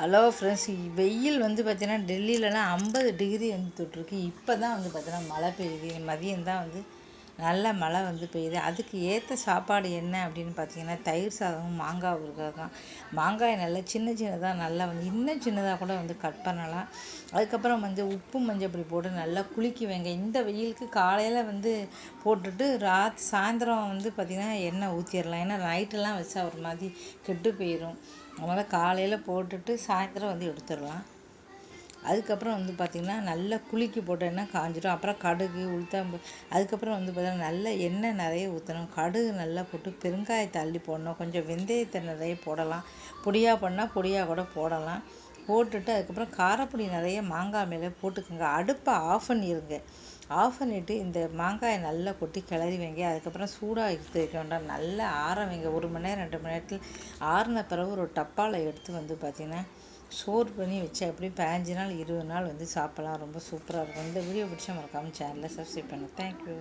Hello friends வெயில் வந்து பார்த்தீங்கன்னா டெல்லியிலலாம் ஐம்பது டிகிரி வந்து தொட்டிருக்கு. இப்போ தான் வந்து பார்த்தீங்கன்னா மழை பெய்யுது. மதியம் தான் வந்து நல்ல மழை வந்து பெய்யுது. அதுக்கு ஏற்ற சாப்பாடு என்ன அப்படின்னு பார்த்தீங்கன்னா தயிர் சாதமும் மாங்காய் ஊறுகாய் தான். மாங்காய் நல்லா சின்ன சின்னதாக நல்லா வந்து இன்னும் சின்னதாக கூட வந்து கட் பண்ணலாம். அதுக்கப்புறம் வந்து உப்பு மஞ்சள் அப்படி போட்டு நல்லா குளிக்குவேங்க இந்த வெயிலுக்கு காலையில் வந்து போட்டுட்டு ராத் சாயந்தரம் வந்து பார்த்திங்கன்னா எண்ணெய் ஊற்றிடலாம் ஏன்னா நைட்டெல்லாம் வச்சா ஒரு மாதிரி கெட்டு போயிடும் அதனால் காலையில் போட்டுட்டு சாயந்தரம் வந்து எடுத்துடலாம். அதுக்கப்புறம் வந்து பார்த்திங்கன்னா நல்லா குலுக்கி போட்ட காஞ்சிடும் அப்புறம் கடுகு உளுத்தம்பு அதுக்கப்புறம் வந்து பார்த்திங்கன்னா நல்ல எண்ணெய் நிறைய ஊற்றணும் கடுகு நல்லா போட்டு பெருங்காயத்தை அள்ளி போடணும். கொஞ்சம் வெந்தயத்தை நிறைய போடலாம். பொடியாக பண்ணால் பொடியாக கூட போடலாம். போட்டுட்டு அதுக்கப்புறம் காரப்பொடி நிறைய மாங்காய் மேலே போட்டுக்கோங்க. அடுப்பை ஆஃப் பண்ணிடுங்க ஆஃப் பண்ணிவிட்டு இந்த மாங்காயை நல்லா கொட்டி கிளறி வைங்க. அதுக்கப்புறம் சூடாக எடுத்து வைக்க வேண்டாம். நல்லா ஆற வைங்க. ஒரு மணி நேரம் ரெண்டு மணி நேரத்தில் ஆறின பிறகு ஒரு டப்பாவில் எடுத்து வந்து பார்த்திங்கன்னா ஸ்டோர் பண்ணி வச்சு அப்படி பதினஞ்சு நாள் இருபது நாள் வந்து சாப்பிட்லாம். ரொம்ப சூப்பராக இருக்கும். இந்த வீடியோ பிடிச்சா மறக்காமல் சேனலில் சப்ஸ்கிரைப் பண்ணுங்கள் தேங்க்யூ